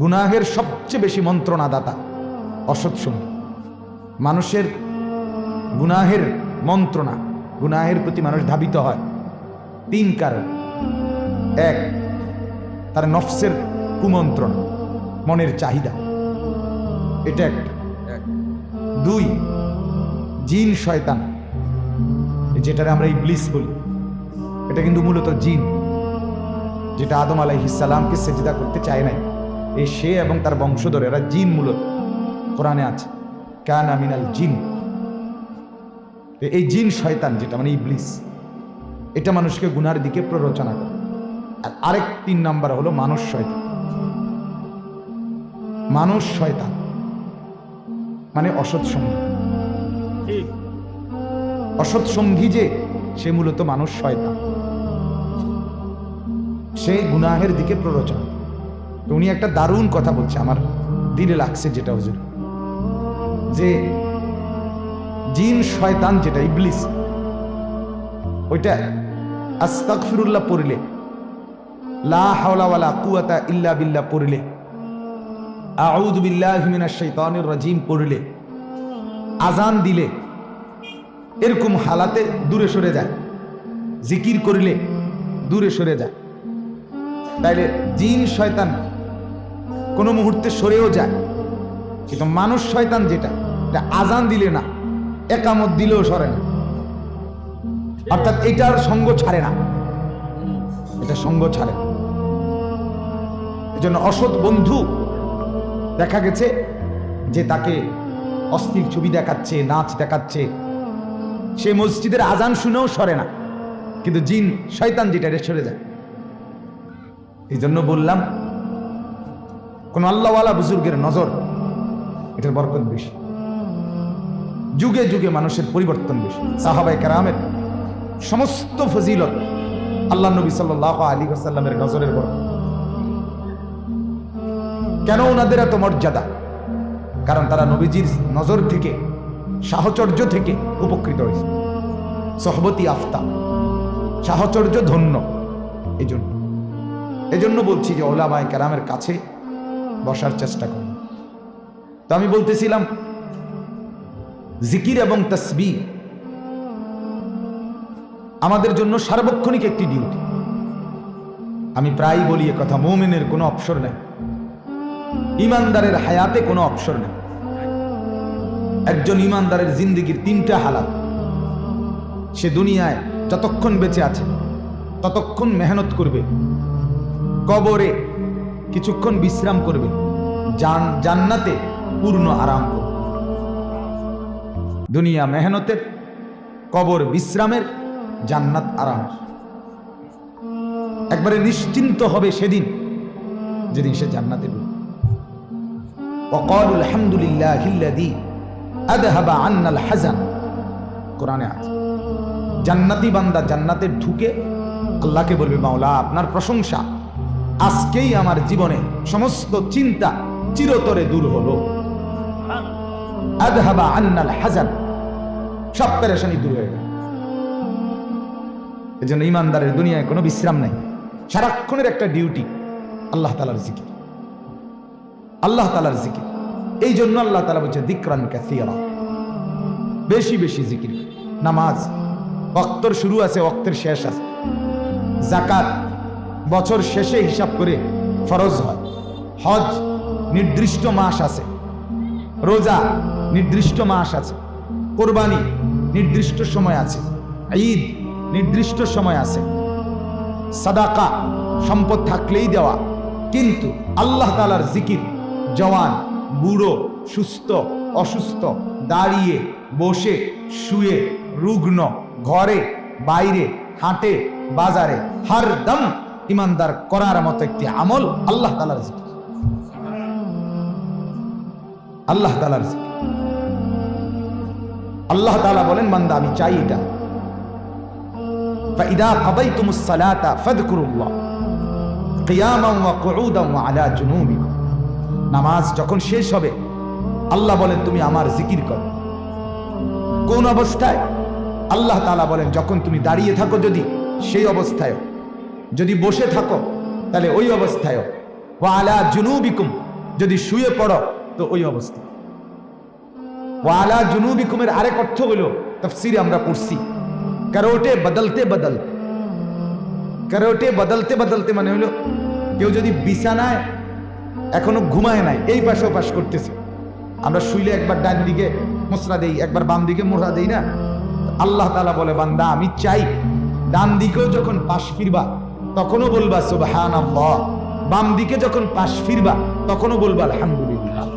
গুনাহের সবচেয়ে বেশি মন্ত্রণাদাতা। অসৎ সঙ্গী মানুষের গুনাহের মন্ত্রণা, গুনাহের প্রতি মানুষ ধাবিত হয় তিন কারণ। এক, তার নফসের কুমন্ত্রণা, মনের চাহিদা। এটা একটা। দুই, জিন শয়তান, যেটারে আমরা ইবলিস বলি। এটা কিন্তু মূলত জিন, যেটা আদম আলাইহিসালামকে সেজিদা করতে চায় নাই। এই সে এবং তার বংশধর এরা জিন মূলত। কোরআনে আছে কান আমিনাল জিন। এই জিন শয়তান যেটা মানে ইবলিস এটা মানুষকে গুনার দিকে প্ররোচনা করে। আর আরেক তিন নাম্বার হলো মানুষ শয়তান। মানুষ শয়তান মানে অসৎ সঙ্গী। অসৎ সঙ্গী যে সে মূলত মানুষ শয়তান। সে গুনাহের দিকে প্ররোচনা তো উনি একটা দারুণ কথা বলছে, আমার দিলে লাগছে যেটা হুজুর। যে জিন শয়তান যেটা, ইবলিস, ওইটা আস্তাগফিরুল্লাহ পড়লে, লা হাওলা ওয়ালা কুওয়াতা ইল্লা বিল্লাহ পড়লে, আউযু বিল্লাহি মিনাশ শাইতানির রাজিম পড়লে আজান দিলে, এরকম হালাতে দূরে সরে যায়, জিকির করলে দূরে সরে যায়। তাইলে জিন শয়তান কোনো মুহূর্তে সরেও যায়। কিন্তু মানুষ শয়তান যেটা, এটা আজান দিলে না, একামত দিলেও সরে না। অর্থাৎ এটার সঙ্গ ছাড়ে না। এটা সঙ্গ ছাড়ে এজন্য অসৎ বন্ধু দেখা গেছে যে তাকে অস্থির ছবি দেখাচ্ছে, নাচ দেখাচ্ছে। সে মসজিদের আজান শুনেও সরে না। কিন্তু জিন, শয়তান যেটা, এটা সরে যায়। এই জন্য বললাম কোন আল্লাহওয়ালা বুজুর্গের নজর, এটার বরকত বেশি। যুগে যুগে মানুষের পরিবর্তন বেশি। সাহাবাই কেরামের সমস্ত ফজিলত আল্লাহ নবী সাল্লাহ আলী আসাল্লামের নজরের বরকত কেন ওনাদের এত মর্যাদা? কারণ তারা নবীজির নজর থেকে, সাহচর্য থেকে উপকৃত হয়েছে। সহবতী আফতা, সাহচর্য ধন্য। এই জন্য এজন্য বলছি যে ওলামায় কেরামের কাছে বসার চেষ্টা করুন। তো আমি বলতেছিলাম, জিকির এবং তসবি আমাদের জন্য সার্বক্ষণিক একটি ডিউটি আমি প্রায় বলি কথা, মৌমিনের কোনো অপসর নেই। ইমানদারের হায়াতে কোনো অপসর নেই। একজন ইমানদারের জিন্দিগির তিনটা হালাত। সে দুনিয়ায় যতক্ষণ বেঁচে আছে, ততক্ষণ মেহনত করবে। কবরে কিছুক্ষণ বিশ্রাম করবে জান জান্নাতে পূর্ণ আরাম করবে দুনিয়া মেহনতের কবর বিশ্রামের জান্নাত আরাম একবারে নিশ্চিন্ত হবে সেদিন যেদিন সে জান্নাতে ঢুকবে وقالوا الحمد لله الذي أذهب عنا الحزن কোরআনে আছে জান্নাতি বান্দা জান্নাতে ঢুকে আল্লাহকে বলবে মাওলা আপনার প্রশংসা আজকেই আমার জীবনে সমস্ত চিন্তা চিরতরে দূর হলো। হাজান সব পেরেশানি দূর হয়ে গেল। জন্য ইমানদারের দুনিয়ায় কোনো বিশ্রাম নাই। সারাক্ষণের একটা ডিউটি, আল্লাহ তালার জিকির। আল্লাহ তালার জিকির। এই জন্য আল্লাহ তালা বলছে দিকরান ক্যাসিয়ারা বেশি বেশি জিকির। নামাজ অক্তর শুরু আছে অক্তের শেষ আছে। জাকাত বছর শেষে হিসাব করে ফরজ হয়। হজ নির্দিষ্ট মাস আছে। রোজা নির্দিষ্ট মাস আছে। কোরবানি নির্দিষ্ট সময় আছে। ঈদ নির্দিষ্ট সময় আছে। সাদাকা সম্পদ থাকলেই দেওয়া। কিন্তু আল্লাহ তালার জিকির, জওয়ান, বুড়ো, সুস্থ, অসুস্থ, দাঁড়িয়ে, বসে, শুয়ে, রুগ্ন, ঘরে, বাইরে, হাটে, বাজারে, হার দম ইমানদার করার মতো একটি আমল আল্লাহ তালার জিকির আল্লাহ তালার জিকির আল্লাহ তালা বলেন বান্দা আমি চাই এটা فإذا قضيتم الصلاة فاذكروا الله قياما وقعودا وعلى جنوبكم নামাজ যখন শেষ হবে আল্লাহ বলেন তুমি আমার জিকির করো কোন অবস্থায় আল্লাহ তালা বলেন যখন তুমি দাঁড়িয়ে থাকো যদি সেই অবস্থায় যদি বসে থাকো, তাহলে ওই অবস্থায় আলা জুনুবিকুম, যদি শুয়ে পড়ো, তো ওই অবস্থা ওয়ালা জুনুবিকুমের আরেক অর্থ হলো, তফসিরে আমরা পড়ছি, কারোটে বদলতে বদল। কারোটে বদলতে বদলতে মানে হলো, কেউ যদি বিছানায় এখনও ঘুমায় নাই, এই পাশে ও পাশ করতেছে। আমরা শুইলে একবার ডান দিকে মোসরা দেই, একবার বাম দিকে মোড়া দেই না? আল্লাহ তালা বলে, বান্দা, আমি চাই, ডান দিকেও যখন পাশ ফিরবা তখনও বলবা সুবহান বাম দিকে যখন পাশ ফিরবা, তখনও বলবা, আলহামদুলিল্লাহ।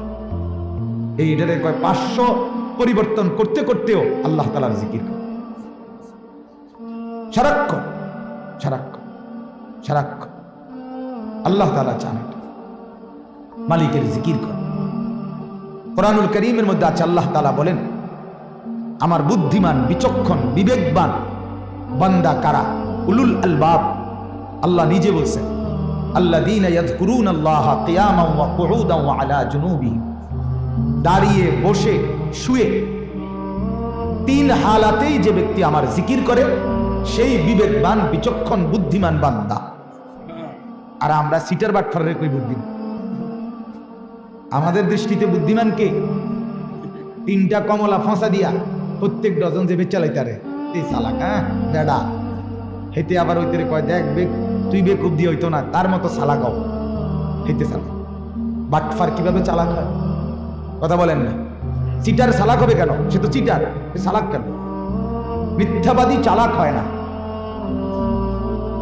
এইটারে কয়, পাঁচশো পরিবর্তন করতে করতেও আল্লাহ তালার জিকির কর। সারাক্ষণ সারাক্ষণ সারাক্ষণ আল্লাহ তালা চান। মালিকের জিকির কর। কোরআনুল করিমের মধ্যে আছে, আল্লাহ তালা বলেন, আমার বুদ্ধিমান, বিচক্ষণ, বিবেকবান বান্দা কারা? উলুল আলবাব। আল্লাহ নিজে বলছেন আল্লাহ দিন আল্লাহ আলা জুনুবিহিম। দাঁড়িয়ে, বসে, শুয়ে তিন হালাতেই যে ব্যক্তি আমার জিকির করে, সেই বিবেকবান, বিচক্ষণ, বুদ্ধিমান বান্দা। আর আমরা সিটার বাটফারের কই বুদ্ধিমান আমাদের দৃষ্টিতে বুদ্ধিমান কে? তিনটা কমলা ফাঁসা দিয়া প্রত্যেক ডজন যে বেচালাইতারে, এই সালাক হ্যাঁ বেড়া। হেতে আবার ওইতে কয়, দেখ বেক তুই বেকুব দিয়ে হইতো না, তার মতো সালাক হও হেতে সালাক বাটফার কীভাবে চালাক হয়? কথা বলেন না। চিটার চালাক হবে কেন? সে তো চিটার চালাক কেন? মিথ্যাবাদী চালাক হয় না।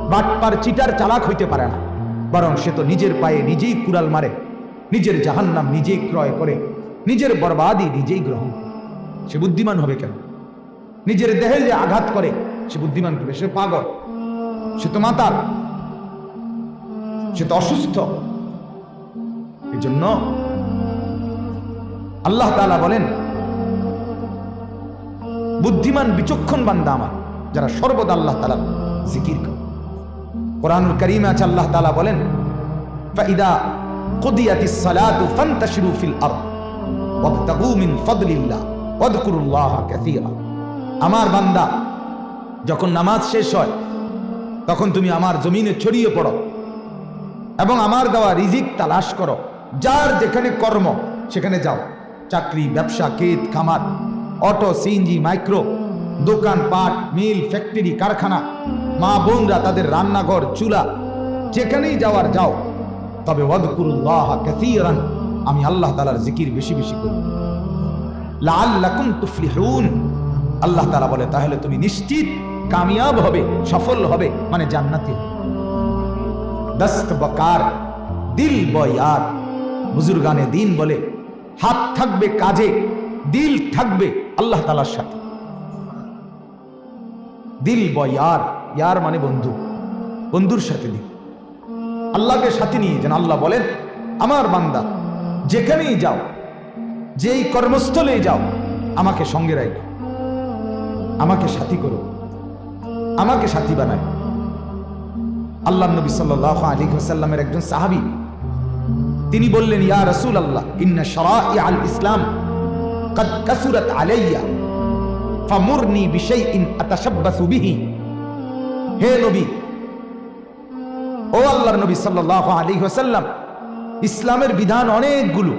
বাটপার চিটার চালাক হইতে পারে না। বরং সে তো নিজের পায়ে নিজেই কুড়াল মারে। নিজের জাহান্নাম নিজেই ক্রয় করে। নিজের বরবাদি নিজেই গ্রহণ। সে বুদ্ধিমান হবে কেন? নিজের দেহে যে আঘাত করে, সে বুদ্ধিমান হবে সে পাগল। সে তো মাতাল। সে তো অসুস্থ। এই জন্য আল্লাহ তালা বলেন, বুদ্ধিমান, বিচক্ষণ বান্দা আমার, যারা সর্বদা আল্লাহ তাআলা জিকির করে। কোরআনুল করিমে আছে, আল্লাহ তাআলা বলেন, ফাইদা আমার বান্দা, যখন নামাজ শেষ হয়, তখন তুমি আমার জমিনে ছড়িয়ে পড়ো। এবং আমার দেওয়া রিজিক তালাশ করো। যার যেখানে কর্ম, সেখানে যাও। চাকরি, ব্যবসা, ক্ষেত, খামার, অটো সিএনজি মাইক্রো, দোকান, পাট, মিল, ফ্যাক্টরি, কারখানা, মা বোনরা তাদের রান্নাঘর, চুলা, যেখানেই যাওয়ার যাও। তবে আমি আল্লাহ তালার জিকির বেশি বেশি করি। লাআল্লাকুম তুফলিহুন। আল্লাহ তাআলা বলে, তাহলে তুমি নিশ্চিত, কামিয়াব হবে, সফল হবে মানে জান্নাতি হবে। দস্ত বকার, দিল বয়ার বুজুর্গানে দিন বলে, হাত থাকবে কাজে, দিল থাকবে আল্লাহ তালার সাথে। দিল বয়ার ইয়ার মানে বন্ধু, বন্ধুর সাথে দিল। আল্লাহকে সাথে নিয়ে যেন আল্লাহ বলেন, আমার বান্দা, যেখানেই যাও, যেই কর্মস্থলে যাও, আমাকে সঙ্গে রাখো আমাকে সাথী করো, আমাকে সাথী বানায়। আল্লাহ নবী সাল্লাহ আলী সাল্লামের একজন সাহাবি তিনি বললেন ইয়া রসুল আল্লাহ ইন্না শরাই আল ইসলাম قد كثرت علي فمرني بشيء اتشبث به হে নবী ও আল্লাহর নবী সাল্লাল্লাহু আলাইহি ওয়াসাল্লাম ইসলামের বিধান অনেকগুলো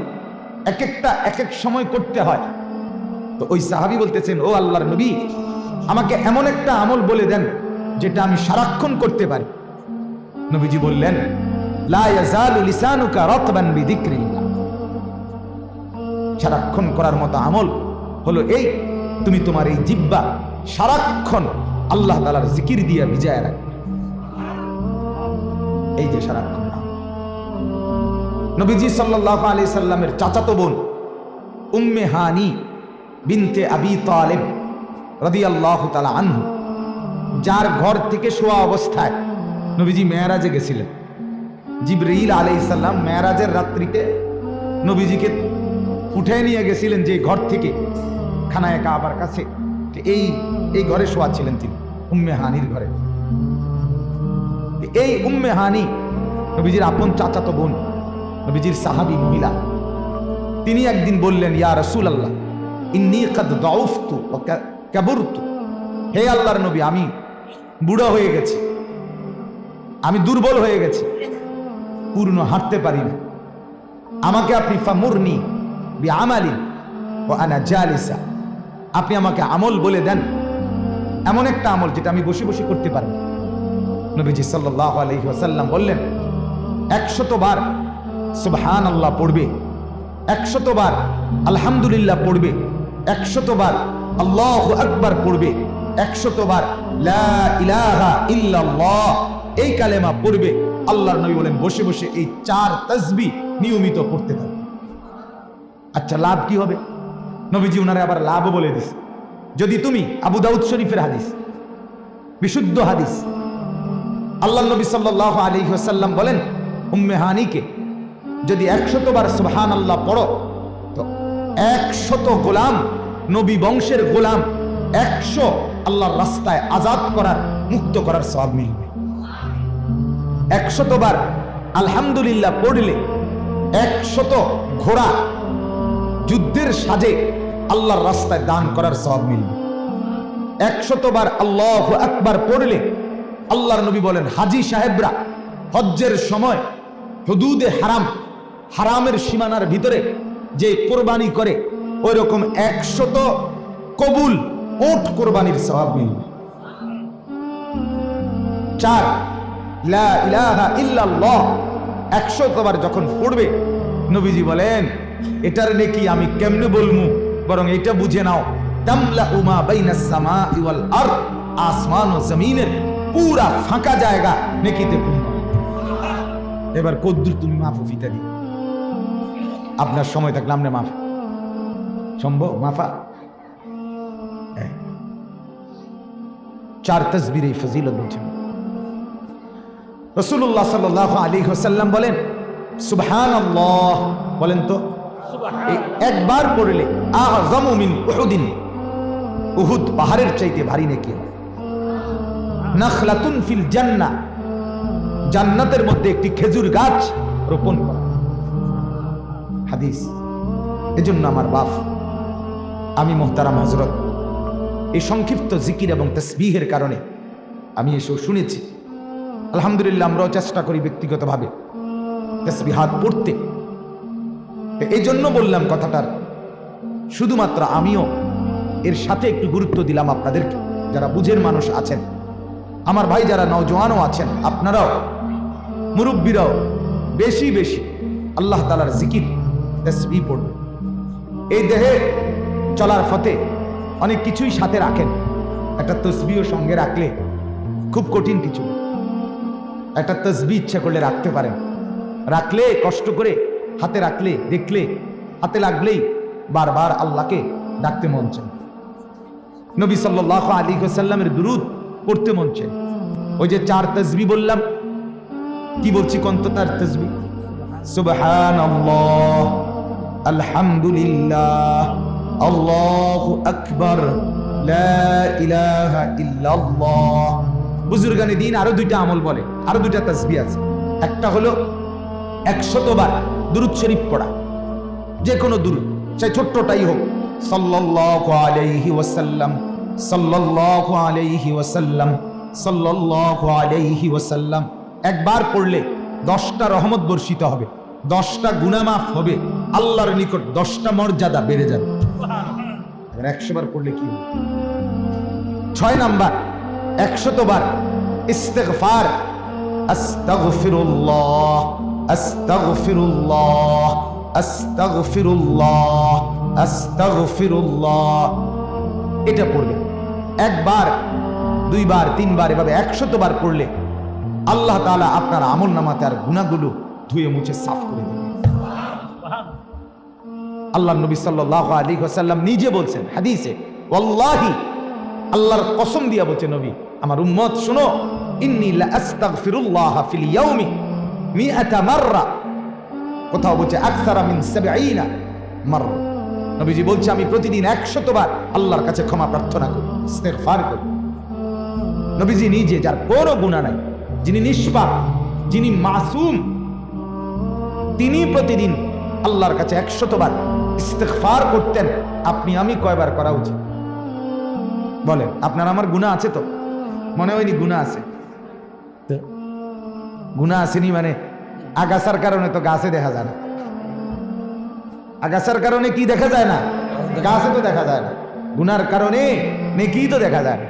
এক একটা এক এক সময় করতে হয় তো ওই সাহাবী বলতেছেন ও আল্লাহর নবী আমাকে এমন একটা আমল বলে দেন যেটা আমি সারাক্ষণ করতে পারি নবীজি বললেন সারাক্ষণ করার মতো আমল হলো এই, তুমি তোমার এই জিব্বা সারাক্ষণ আল্লাহ তাআলার জিকির দিয়া ভিজায় রাখবে। এই যে সারাক্ষণ নবীজি সাল্লাল্লাহু আলাইহি সাল্লামের চাচাতো বোন উম্মে হানি বিনতে আবি তালেব রাদিয়াল্লাহু তালা আনহু, যার ঘর থেকে শোয়া অবস্থায় নবীজি মেয়ারাজে গেছিলেন। জিবরিল আলাইসাল্লাম মেয়ারাজের রাত্রিতে নবীজিকে উঠে নিয়ে গেছিলেন যে ঘর থেকে খানায় কাবার কাছে। এই এই ঘরে শোয়া ছিলেন তিনি, উম্মে হানির ঘরে। এই উম্মে হানি নবীজির আপন চাচাতো বোন, নবীজির সাহাবি মহিলা। তিনি একদিন বললেন, ইয়া রসুল আল্লাহ ইন্নি কাদ দাউফতু কাবুরতু। হে আল্লাহর নবী, আমি বুড়ো হয়ে গেছি। আমি দুর্বল হয়ে গেছি। পূর্ণ হাঁটতে পারি না আমাকে আপনি ফামুরনি বি আমালিন ও আনা জালিসা। আপনি আমাকে আমল বলে দেন। এমন একটা আমল যেটা আমি বসে বসে করতে পারব। নবীজি সাল্লাহ আলহি ওয়াসাল্লাম বললেন একশতবার সুবহান আল্লাহ পড়বে। একশতবার আলহামদুলিল্লাহ পড়বে। একশতবার আল্লাহ আকবার পড়বে। একশতবার লা ইলাহা ইল্লাল্লাহ এই কালেমা পড়বে, আল্লাহর নবী বলেন, বসে বসে এই চার তসবি নিয়মিত পড়তে থাকবে। আচ্ছা লাভ কি হবে? নবীজি উনারে আবার লাভও বলে দিস যদি তুমি আবু দাউদ শরীফের হাদিস, বিশুদ্ধ হাদিস আল্লাহ নবী সাল্লাহ আলী সাল্লাম বলেন, উম্মে হানিকে যদি একশতবার সুবহান আল্লাহ পড়ো, তো একশত গোলাম নবী বংশের গোলাম, একশো আল্লাহর রাস্তায় আজাদ করার, মুক্ত করার সব মিলবে। একশতবার আলহামদুলিল্লাহ পড়লে, একশত ঘোড়া যুদ্ধের সাজে আল্লাহর রাস্তায় দান করার সব মিলবে একশতবার আল্লাহ একবার পড়লে, আল্লাহর নবী বলেন, হাজি সাহেবরা, হজ্জের সময় হুদুদে হারাম, হারামের সীমানার ভিতরে যে কোরবানি করে ওই রকম একশত কবুল, ওট কোরবানির স্বভাব মিলবে চার একশতবার যখন পড়বে, নবীজি বলেন, এটার নাকি আমি কেমনে বলমু? বরং এটা বুঝে নাও। এবার কদ্দুর তুমি দি আপনার সময় থাকলে আপনি মাফ। সম্ভব? মাফা? হ্যাঁ। চার তসবির এই ফজিলত বলছেন। রসুল্লাহ সাল আলী হোসাল্লাম বলেন সুবহান বলেন তো একবার পড়লে আহমিন উহুদিন। উহুদ পাহাড়ের চাইতে ভারী নাকি নাখলাতুন ফিল জান্নাহ জান্নাতের মধ্যে একটি খেজুর গাছ রোপণ করা। হাদিস। এজন্য আমার বাপ আমি মোহতারাম হজরত এই সংক্ষিপ্ত জিকির এবং তসবিহের কারণে আমি এসেও শুনেছি। আলহামদুলিল্লাহ, আমরাও চেষ্টা করি ব্যক্তিগতভাবে তসবিহাত পড়তে। এই জন্য বললাম কথাটার, শুধুমাত্র আমিও এর সাথে একটু গুরুত্ব দিলাম আপনাদেরকে, যারা বুঝের মানুষ আছেন। আমার ভাই যারা নওজোয়ানও আছেন, আপনারাও, মুরব্বীরাও, বেশি বেশি আল্লাহ তালার জিকির তসবি পড়বে এই দেহে চলার ফতে অনেক কিছুই সাথে রাখেন। একটা তসবিও সঙ্গে রাখলে খুব কঠিন কিছু। একটা তসবি ইচ্ছা করলে রাখতে পারেন। রাখলে, কষ্ট করে হাতে রাখলে, দেখলে, হাতে লাগলেই বারবার আল্লাহকে ডাকতে মন চায়। নবী সাল্লাহ আলী সাল্লামের দুরুদ পড়তে মন চায়। ওই যে চার তসবি বললাম, কি বলছি কন্ত তার তসবি? আলহামদুলিল্লাহ, আল্লাহু আকবার ইলাহা ইল্লাল্লাহ বুজুর্গানি দিন আরও দুইটা আমল বলে আরও দুইটা তসবি আছে। একটা হলো একশতবার দুরুদ শরীফ পড়া যে কোনো দুরুদ সে ছোট্টটাই হোক। সাল্লাল্লাহু আলাইহি ওয়াসাল্লাম সাল্লাল্লাহু আলাইহি ওয়াসাল্লাম সাল্লাল্লাহু আলাইহি ওয়াসাল্লাম একবার পড়লে দশটা রহমত বর্ষিত হবে দশটা গুনামাফ হবে আল্লাহর নিকট দশটা মর্যাদা বেড়ে যাবে। একশো বার পড়লে কি হবে? ছয় নাম্বার একশতবার ইস্তেগফার। আস্তাগফিরুল্লাহ আস্তাগফিরুল্লাহ আস্তাগফিরুল্লাহ আস্তাগফিরুল্লাহ। এটা পড়বে একবার, দুইবার, তিনবার, এভাবে একশতবার পড়লে আল্লাহ তাআলা আপনার আমল নামাতে আর গুণাগুলো ধুয়ে মুছে সাফ করে দেবে। আল্লাহ নবী সাল্লাল্লাহু আলাইহি ওয়াসাল্লাম নিজে বলছেন, হাদিসে, ওয়াল্লাহি, আল্লাহর কসম দিয়া বলছে নবী আমার উম্মত, শুনো কোথাও বলছে, আকসারা মিন সাবঈনা নবীজি বলছে, আমি প্রতিদিন 100 বার আল্লাহর কাছে ক্ষমা প্রার্থনা করি, ইস্তেগফার করি। নবীজি নিজে, যার কোনো গুনাহ নাই, যিনি নিষ্পাপ, যিনি মাসুম, তিনি প্রতিদিন আল্লাহর কাছে একশতবার ইস্তেগফার করতেন। আপনি, আমি কয়বার করা উচিত? বলেন, আপনার আমার গুণা আছে তো? মনে হয়নি গুণা আছে? গুণা আসেনি মানে আগাছার কারণে তো গাছে দেখা যায় না। আগাছার কারণে কি দেখা যায় না? গাছে তো দেখা যায় না। গুনার কারণে নেকি তো দেখা যায় না।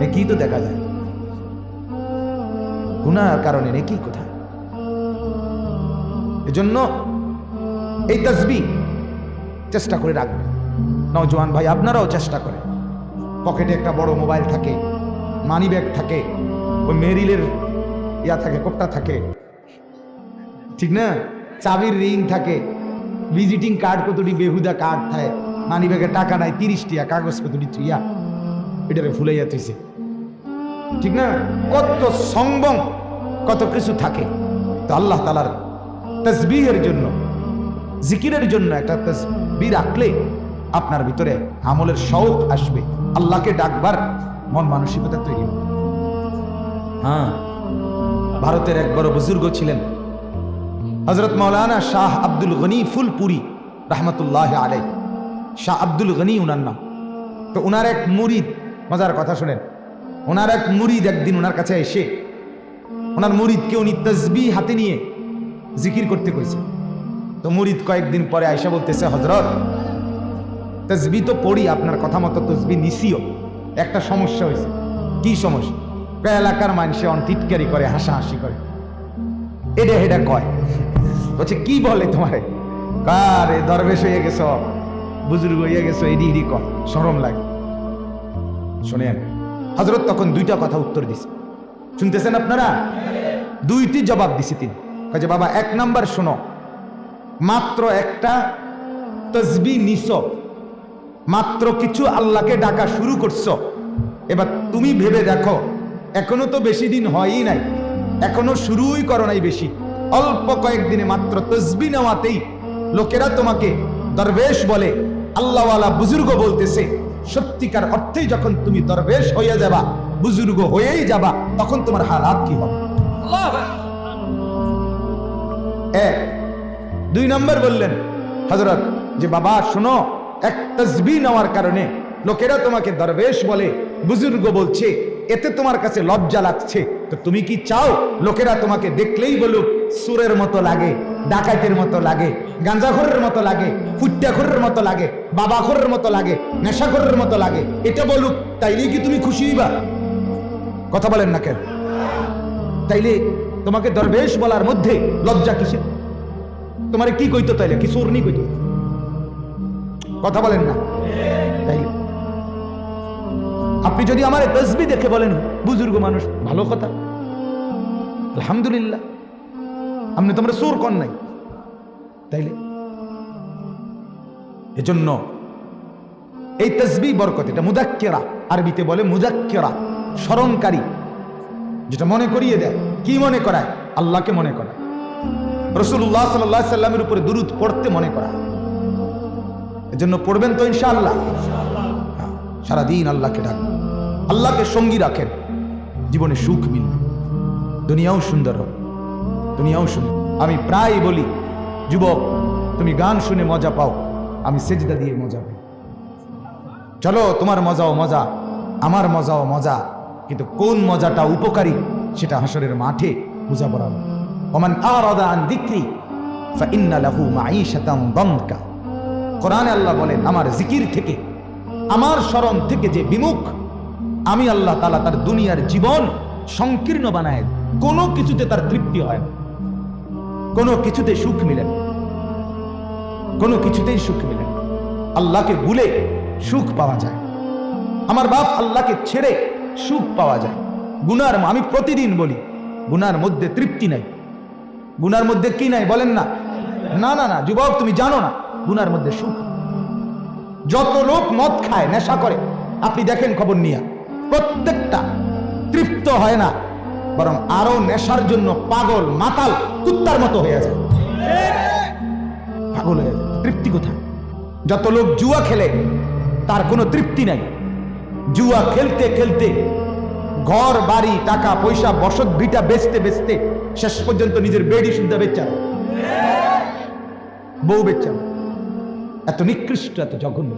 নেকি তো দেখা যায় গুনার কারণে নেকি কোথায়? এজন্য এই তসবি চেষ্টা করে রাখবেন। নওজোয়ান ভাই, আপনারাও চেষ্টা করেন। পকেটে একটা বড় মোবাইল থাকে মানি ব্যাগ থাকে, ওই মেরিলের ইয়া থাকে কোপটা থাকে। ঠিক না? চাবির রিং থাকে ভিজিটিং কার্ড কতটি, বেহুদা কার্ড থাকে মানি ব্যাগে টাকা নাই তিরিশ টিয়া কাগজ কতটি টিয়া এটারে ফুলাইয়া তুইছে ঠিক না? কত সংবং কত কিছু থাকে। তো আল্লাহ তালার তসবিহের জন্য, জিকিরের জন্য একটা তসবি রাখলে আপনার ভিতরে আমলের শৌক আসবে। আল্লাহকে ডাকবার মন মানসিকতা তৈরি হবে। হ্যাঁ ভারতের এক বড় বুজুর্গ ছিলেন। হজরত মৌলানা শাহ আব্দুল গনি ফুলপুরি, রহমতুল্লাহ আলাই শাহ আব্দুল গনি উনার নাম। তো উনার এক মুরিদ, মজার কথা শোনেন। ওনার এক মুরিদ একদিন ওনার কাছে এসে ওনার মুরিদকে উনি তসবি হাতে নিয়ে জিকির করতে কইছে। তো মুরিদ কয়েকদিন পরে আয়সা বলতেছে হজরত তসবি তো পড়ি, আপনার কথা মতো তসবি নিসিও একটা সমস্যা হয়েছে। কি সমস্যা? এলাকার মানুষে অন টিটকারি করে, হাসাহাসি করে। এটা হেডা কয়? বলছে, কি বলে তোমারে? কারে দরবেশ হয়ে গেছ, বুজুর্গ হয়ে গেছো, এডি ইডি কয় সরম লাগে। শোনেন হজরত তখন দুইটা কথা উত্তর দিছে। শুনতেছেন আপনারা? দুইটি জবাব দিছি তিনি। কাজে বাবা, এক নাম্বার শোনো, মাত্র একটা তসবি নিস মাত্র কিছু আল্লাহকে ডাকা শুরু করছ। এবার তুমি ভেবে দেখো এখনও তো বেশি দিন হয়ই নাই এখনও শুরুই করো নাই বেশি। অল্প কয়েকদিনে মাত্র তসবি নেওয়াতেই লোকেরা তোমাকে দরবেশ বলে আল্লাহওয়ালা বুজুর্গ বলতেছে সত্যিকার অর্থেই যখন তুমি দরবেশ হইয়া যাবা বুজুর্গ হয়েই যাবা তখন তোমার হালাত কি হবে? এক দুই নম্বর বললেন হজরত যে বাবা শোনো এক তসবি নেওয়ার কারণে লোকেরা তোমাকে দরবেশ বলে, বুজুর্গ বলছে, এতে তোমার কাছে লজ্জা লাগছে। তো তুমি কি চাও? লোকেরা তোমাকে দেখলেই বলুক, সুরের মতো লাগে, ডাকাতের মতো লাগে, গাঁজাখোরের মতো লাগে, ফুট্টাখোরের মতো লাগে, বাবাখোরের মতো লাগে, নেশাখোরের মতো লাগে, এটা বলুক তাইলেই কি তুমি খুশি হইবা? কথা বলেন না কেন? তাইলে তোমাকে দরবেশ বলার মধ্যে লজ্জা কিসে তোমারে কি কইতো তাইলে? কি সুরনি কইতো? কথা বলেন না। তাইলে আপনি যদি আমার তসবি দেখে বলেন, বুজুর্গ মানুষ, ভালো কথা। আলহামদুলিল্লাহ। আপনি তোমরা সুর কন নাই। তাইলে? এজন্য এই তসবি বরকত, এটা মুদাক্কেরা, আরবিতে বলে মুজাক্কেরা স্মরণকারী। যেটা মনে করিয়ে দেয়। কি মনে করায়? আল্লাহকে মনে করায়। রসুল্লাহ সাল্লাহ সাল্লামের উপরে দুরুদ পড়তে মনে করা এজন্য পড়বেন তো ইনশাআল্লাহ। হ্যাঁ, সারাদিন আল্লাহকে ডাকবেন আল্লাহকে সঙ্গী রাখেন। জীবনে সুখ মিলবে দুনিয়াও সুন্দর হবে দুনিয়াও সুন্দর। আমি প্রায় বলি যুবক তুমি গান শুনে মজা পাও আমি সেজদা দিয়ে মজা পাই। চলো তোমার মজাও মজা আমার মজাও মজা কিন্তু কোন মজাটা উপকারী সেটা হাসরের মাঠে বুঝা পড়াবো ওমান আরাদা আন দিক্রি ফাইন্না লাহু মাঈশাতান দানকা কোরআনে আল্লাহ বলেন, আমার জিকির থেকে, আমার স্মরণ থেকে যে বিমুখ, আমি আল্লাহ তালা তার দুনিয়ার জীবন সংকীর্ণ বানায়, কোনো কিছুতে তার তৃপ্তি হয় না। কোনো কিছুতে সুখ মিলে না। কোনো কিছুতেই সুখ মিলে না। আল্লাহকে ভুলে সুখ পাওয়া যায়। আমার বাপ আল্লাহকে ছেড়ে সুখ পাওয়া যায়। গুনার আমি প্রতিদিন বলি, গুনার মধ্যে তৃপ্তি নাই। গুনার মধ্যে কি নাই বলেন না? না না না, যুবক, তুমি জানো না। গুনার মধ্যে সুখ। যত লোক মদ খায়, নেশা করে, আপনি দেখেন খবর নিয়ে, প্রত্যেকটা তৃপ্ত হয় না, বরং আরও নেশার জন্য পাগল, মাতাল, কুত্তার মতো হয়ে যায়। পাগল হয়ে যায়। তৃপ্তি কোথায়? যত লোক জুয়া খেলে, তার কোনো তৃপ্তি নাই। জুয়া খেলতে খেলতে ঘর, বাড়ি, টাকা, পয়সা, বসত, ভিটা বেচতে বেচতে শেষ পর্যন্ত নিজের বেডি শুদ্ধ বেচা। বউ বেচা। এত নিকৃষ্ট, এত জঘন্য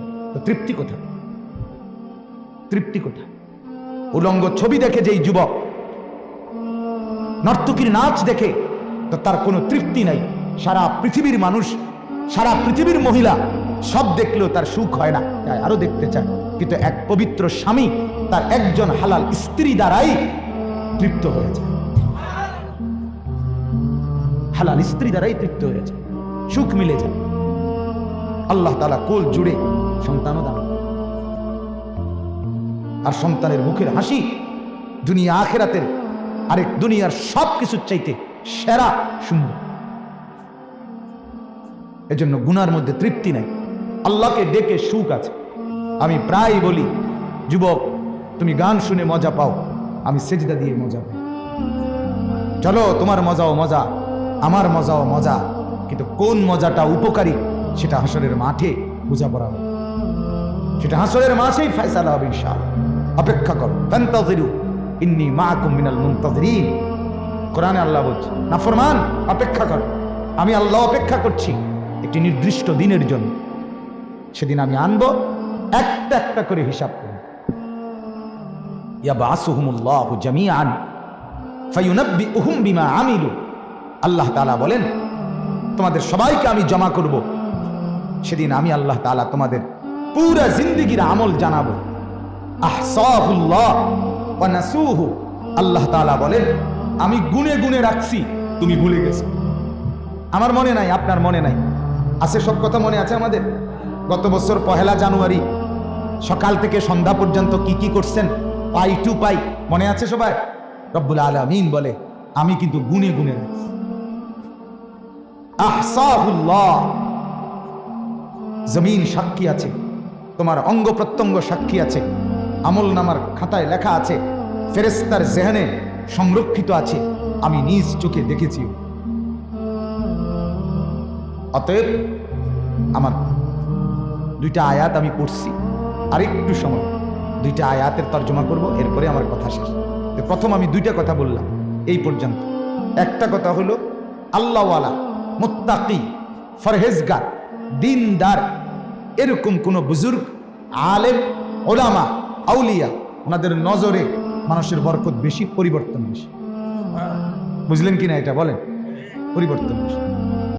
তৃপ্তি কোথায়? তৃপ্তি কোথায়? উলঙ্গ ছবি দেখে যেই যুবক, নর্তকীর নাচ দেখে, তো তার কোনো তৃপ্তি নাই। সারা পৃথিবীর মানুষ, সারা পৃথিবীর মহিলা সব দেখলেও তার সুখ হয় না। তাই আরও দেখতে চায়। কিন্তু এক পবিত্র স্বামী, তার একজন হালাল স্ত্রী দ্বারাই তৃপ্ত হয়েছে হালাল স্ত্রী দ্বারাই তৃপ্ত হয়েছে সুখ মিলে যায়। আল্লাহ তালা কোল জুড়ে সন্তানও দান আর সন্তানের মুখের হাসি দুনিয়া আখেরাতের আরেক দুনিয়ার সব কিছুর চাইতে সেরা সুন্দর। এজন্য গুনার মধ্যে তৃপ্তি নাই। আল্লাহকে ডেকে সুখ আছে। আমি প্রায় বলি, যুবক, তুমি গান শুনে মজা পাও, আমি সেজদা দিয়ে মজা পাই। চলো, তোমার মজাও মজা, আমার মজাও মজা, কিন্তু কোন মজাটা উপকারী সেটা হাসরের মাঠে বুঝা পড়া হবে সেটা হাসরের মাঠেই ফয়সালা হবে ইনশাআল্লাহ। অপেক্ষা করো। ফান্তাযিরু ইন্নী মাআকুম মিনাল মুনতাযিরিন কোরআনে আল্লাহ বলছে, নাফরমান, অপেক্ষা করো। আমি আল্লাহ অপেক্ষা করছি একটি নির্দিষ্ট দিনের জন্য। সেদিন আমি আনব, একটা একটা করে হিসাব আমিলু। আল্লাহ তাআলা বলেন, তোমাদের সবাইকে আমি জমা করব। সেদিন আমি আল্লাহ তাআলা তোমাদের পুরা জিন্দেগির আমল জানাব। আহসাহুল্লাহ আল্লাহ তাআলা বলেন, আমি গুনে গুনে রাখছি, তুমি ভুলে গেছো। আমার মনে নাই, আপনার মনে নাই। আছে সব কথা মনে আছে আমাদের? গত বছর পহেলা জানুয়ারি, সকাল থেকে সন্ধ্যা পর্যন্ত কি কি করছেন? পাই টু পাই, মনে আছে সবাই রব্বুল আলামিন বলে, আমি কিন্তু গুনে গুনে রাখছি। আহসাহুল্লাহ জমিন সাক্ষী আছে, তোমার অঙ্গ প্রত্যঙ্গ সাক্ষী আছে, আমল নামার খাতায় লেখা আছে ফেরেস্তার জেহানে সংরক্ষিত আছে, আমি নিজ চোখে দেখেছি। অতএব আমার দুইটা আয়াত আমি পড়ছি, আরেকটু সময়, দুইটা আয়াতের তর্জমা করব, এরপরে আমার কথা শেষ। প্রথম আমি দুইটা কথা বললাম, এই পর্যন্ত। একটা কথা হলো, আল্লাহওয়ালা, মুত্তাকি, ফরহেজগার দিনদার। এরকম কোন বুজুর্গ, আলেম, ওলামা, আউলিয়া, ওনাদের নজরে মানুষের বরকত বেশি পরিবর্তন বেশি বুঝলেন কিনা এটা? বলেন। পরিবর্তন বেশি